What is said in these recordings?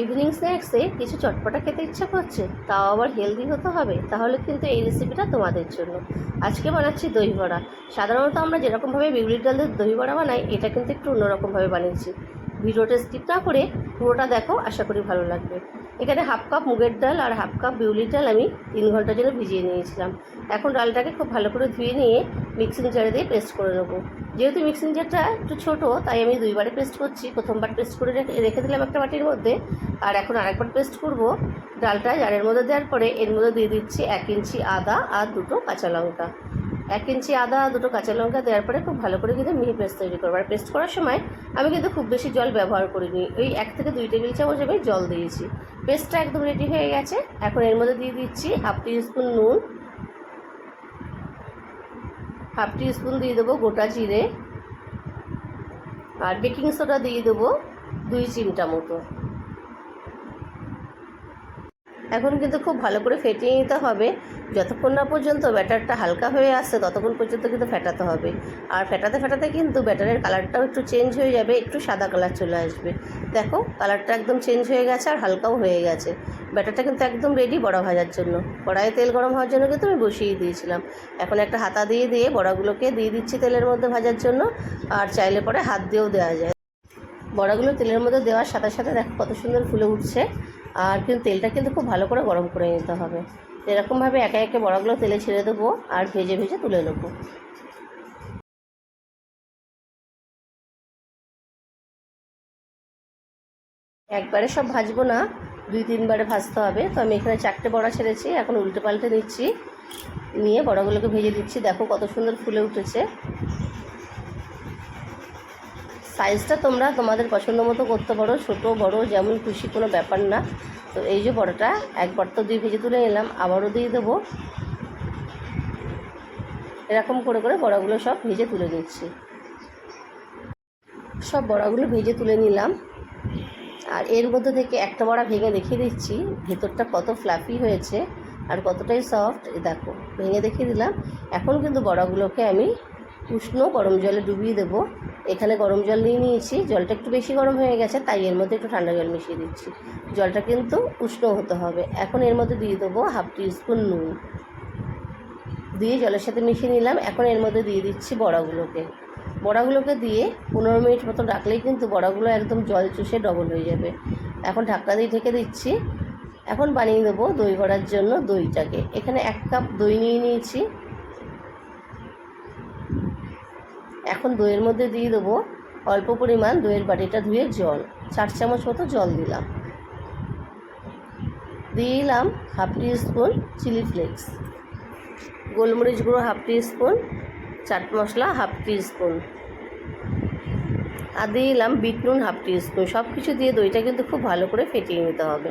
Evening স্ন্যাক্সে কিছু চটপটা খেতে ইচ্ছা করছে, তাও আবার হেলদি হতে হবে, তাহলে কিন্তু এই রেসিপিটা তোমাদের জন্য। আজকে বানাচ্ছি দই বড়া। সাধারণত আমরা যেরকমভাবে বিউলির ডালের দই বড়া বানাই, এটা কিন্তু একটু অন্যরকমভাবে বানিয়েছি। ভিডিওটা স্কিপ না করে পুরোটা দেখো, আশা করি ভালো লাগবে। এখানে হাফ কাপ মুগের ডাল আর হাফ কাপ বিউলির ডাল আমি তিন ঘণ্টার জন্য ভিজিয়ে নিয়েছিলাম। এখন ডালটাকে খুব ভালো করে ধুয়ে নিয়ে মিক্সিং জারে দিয়ে পেস্ট করে নেব। যেহেতু মিক্সিং জারটা একটু ছোটো, তাই আমি দুইবারে পেস্ট করছি। প্রথমবার পেস্ট করে রেখে দিলাম একটা বাটির মধ্যে। আর এখন আরেকবার পেস্ট করব। ডালটা জারের মধ্যে দেওয়ার পরে এর মধ্যে দিয়ে দিচ্ছি এক ইঞ্চি আদা আর দুটো কাঁচা লঙ্কা। এক ইঞ্চি আদা, দুটো কাঁচা লঙ্কা দেওয়ার পরে খুব ভালো করে কিন্তু মিহি পেস্ট তৈরি করব। আর পেস্ট করার সময় আমি কিন্তু খুব বেশি জল ব্যবহার করিনি। ওই এক থেকে দুই টেবিল চামচ আমি জল দিয়েছি। পেস্টটা একদম রেডি হয়ে গেছে। এখন এর মধ্যে দিয়ে দিচ্ছি হাফ টি স্পুন নুন। হাফ টি স্পুন দিয়ে দেবো গোটা জিরে। আর বেকিং সোডা দিয়ে দেবো দুই চিমটা মতো। এখন কিন্তু খুব ভালো করে ফেটিয়ে নিতে হবে। যতক্ষণ না পর্যন্ত ব্যাটারটা হালকা হয়ে আসছে, ততক্ষণ পর্যন্ত কিন্তু ফেটাতে হবে। আর ফেটাতে ফেটাতে কিন্তু ব্যাটারের কালারটাও একটু চেঞ্জ হয়ে যাবে, একটু সাদা কালার চলে আসবে। দেখো, কালারটা একদম চেঞ্জ হয়ে গেছে আর হালকাও হয়ে গেছে। ব্যাটারটা কিন্তু একদম রেডি বড়া ভাজার জন্য। কড়াইয়ে তেল গরম হওয়ার জন্য কিন্তু আমি বসিয়ে দিয়েছিলাম। এখন একটা হাতা দিয়ে দিয়ে বড়াগুলোকে দিয়ে দিচ্ছি তেলের মধ্যে ভাজার জন্য। আর চাইলে পরে হাত দিয়েও দেওয়া যায়। বড়াগুলো তেলের মধ্যে দেওয়ার সাথে সাথে দেখো কত সুন্দর ফুলে উঠছে। আর কিন্তু তেলটা কিন্তু খুব ভালো করে গরম করে নিতে হবে। এরকমভাবে একে একে বড়াগুলো তেলে ছেড়ে দেবো আর ভেজে ভেজে তুলে নেব। একবারে সব ভাজবো না, দুই তিনবারে ভাজতে হবে। তো আমি এখানে চারটে বড়া ছেড়েছি, এখন উল্টে পাল্টে নিচ্ছি। নিয়ে বড়াগুলোকে ভেজে দিচ্ছি। দেখো কত সুন্দর ফুলে উঠেছে। সাইজটা তোমরা তোমাদের পছন্দ মতো করতে পারো, ছোটো, বড়, যেমন খুশি কোনো ব্যাপার না। তো এই যে বড়টা একবার তো দুই ভেজে তুলে নিলাম, আবারও দিয়ে দেবো। এরকম করে করে বড়াগুলো সব ভেজে তুলে নিচ্ছি। সব বড়াগুলো ভেজে তুলে নিলাম। আর এর মধ্যে থেকে একটা বড়া ভেঙে দেখিয়ে দিচ্ছি, ভেতরটা কত ফ্লাফি হয়েছে আর কতটাই সফট দেখো, ভেঙে দেখিয়ে দিলাম। এখন কিন্তু বড়াগুলোকে আমি উষ্ণ গরম জলে ডুবিয়ে দেবো। এখানে গরম জল নিয়ে নিয়েছি। জলটা একটু বেশি গরম হয়ে গেছে, তাই এর মধ্যে একটু ঠান্ডা জল মিশিয়ে দিচ্ছি। জলটা কিন্তু উষ্ণ হতে হবে। এখন এর মধ্যে দিয়ে দেবো হাফ টি স্পুন নুন। দিয়ে জলের সাথে মিশিয়ে নিলাম। এখন এর মধ্যে দিয়ে দিচ্ছি বড়াগুলোকে। বড়াগুলোকে দিয়ে পনেরো মিনিট মতো রাখলেই কিন্তু বড়াগুলো একদম জল চুষে ডবল হয়ে যাবে। এখন ঢাকনা দিয়ে ঢেকে দিচ্ছি। এখন বানিয়ে দেবো দই করার জন্য দইটাকে। এখানে এক কাপ দই নিয়ে নিয়েছি। এখন দইয়ের মধ্যে দিয়ে দেবো অল্প পরিমাণ দইয়ের বাটিটা ধুয়ে জল, চার চামচ মতো জল দিলাম। দিয়ে দিলাম half teaspoon chilli flakes, গোলমরিচ গুঁড়ো half teaspoon chaat masala half teaspoon আর দিয়ে দিলাম বিট নুন হাফ টি স্পুন সব কিছু দিয়ে দইটা কিন্তু খুব ভালো করে ফেটিয়ে নিতে হবে।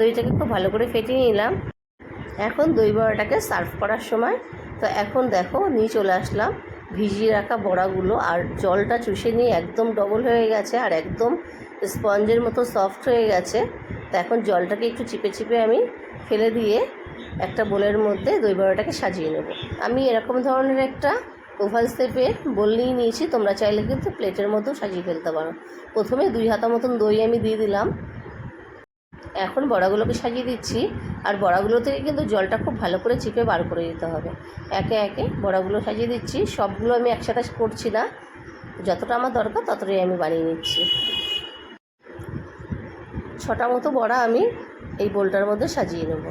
দইটাকে খুব ভালো করে ফেটিয়ে নিলাম। এখন দই বড়াটাকে সার্ভ করার সময় তো এখন দেখো, নিয়ে চলে আসলাম। ভিজিয়ে রাখা বড়াগুলো আর জলটা চুষে নিয়ে একদম ডবল হয়ে গেছে আর একদম স্পঞ্জের মতো সফট হয়ে গেছে। তো এখন জলটাকে একটু চিপে চিপে আমি ফেলে দিয়ে একটা বোলের মধ্যে দই বড়াটাকে সাজিয়ে নেব। আমি এরকম ধরনের একটা ওভাল শেপে বোল নিয়ে নিয়েছি, তোমরা চাইলে কিন্তু প্লেটের মতো সাজিয়ে ফেলতে পারো। প্রথমে দুই হাতা মতন দই আমি দিয়ে দিলাম। এখন বড়াগুলোকে সাজিয়ে দিচ্ছি। আর বড়াগুলো থেকে কিন্তু জলটা খুব ভালো করে চিপে বার করে দিতে হবে। একে একে বড়াগুলো সাজিয়ে দিচ্ছি। সবগুলো আমি একসাথে করছি না। যতটা আমার দরকার ততটাই আমি বানিয়ে নিচ্ছি। ছটা মতো বড়া আমি এই বোলটার মধ্যে সাজিয়ে নেব।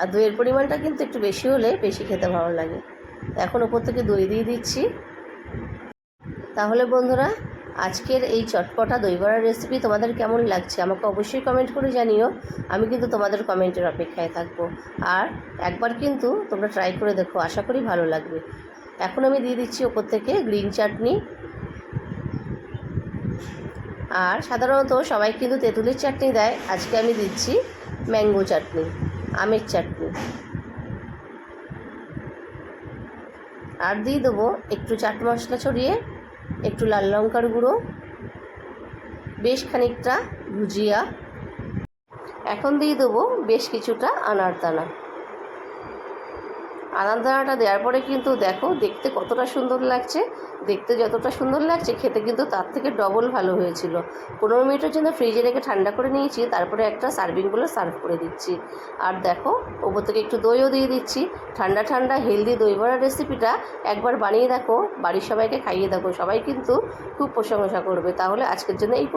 আর দইয়ের পরিমাণটা কিন্তু একটু বেশি হলে বেশি খেতে ভালো লাগে। এখন ওপর থেকে দই দিয়ে দিচ্ছি। তাহলে বন্ধুরা আজকের এই চটপটা দই বড়ার রেসিপি তোমাদের কেমন লাগছে? আমাকে অবশ্যই কমেন্ট করে জানিও। আমি কিন্তু তোমাদের কমেন্টের অপেক্ষায় থাকব। আর একবার কিন্তু তোমরা ট্রাই করে দেখো, আশা করি ভালো লাগবে। এখন আমি দিয়ে দিচ্ছি ওপর থেকে গ্রিন চাটনি আর সাধারণত সবাই কিন্তু তেঁতুলের চাটনি দেয়। আজকে আমি দিচ্ছি ম্যাঙ্গো চাটনি আমের চাটনি আর দিয়ে দেবো একটু চাট মশলা ছড়িয়ে একটু লাল লঙ্কার গুঁড়ো বেশ খানিকটা ভুজিয়া। এখন দিয়ে দেবো বেশ কিছুটা আনার দানা। আদানদানাটা দেওয়ার পরে কিন্তু দেখো দেখতে কতটা সুন্দর লাগছে, দেখতে যতটা সুন্দর লাগছে, খেতে কিন্তু তার থেকে ডবল ভালো হয়েছিল। পনেরো মিনিটের জন্য ফ্রিজে রেখে ঠান্ডা করে নিয়েছি, তারপরে একটা সার্ভিং বলে সার্ভ করে দিচ্ছি। আর দেখো, ওপর থেকে একটু দইও দিয়ে দিচ্ছি। ঠান্ডা ঠান্ডা হেলদি দই বড়ার রেসিপিটা একবার বানিয়ে দেখো, বাড়ির সবাইকে খাইয়ে দেখো, সবাই কিন্তু খুব প্রশংসা করবে। তাহলে আজকের জন্য এই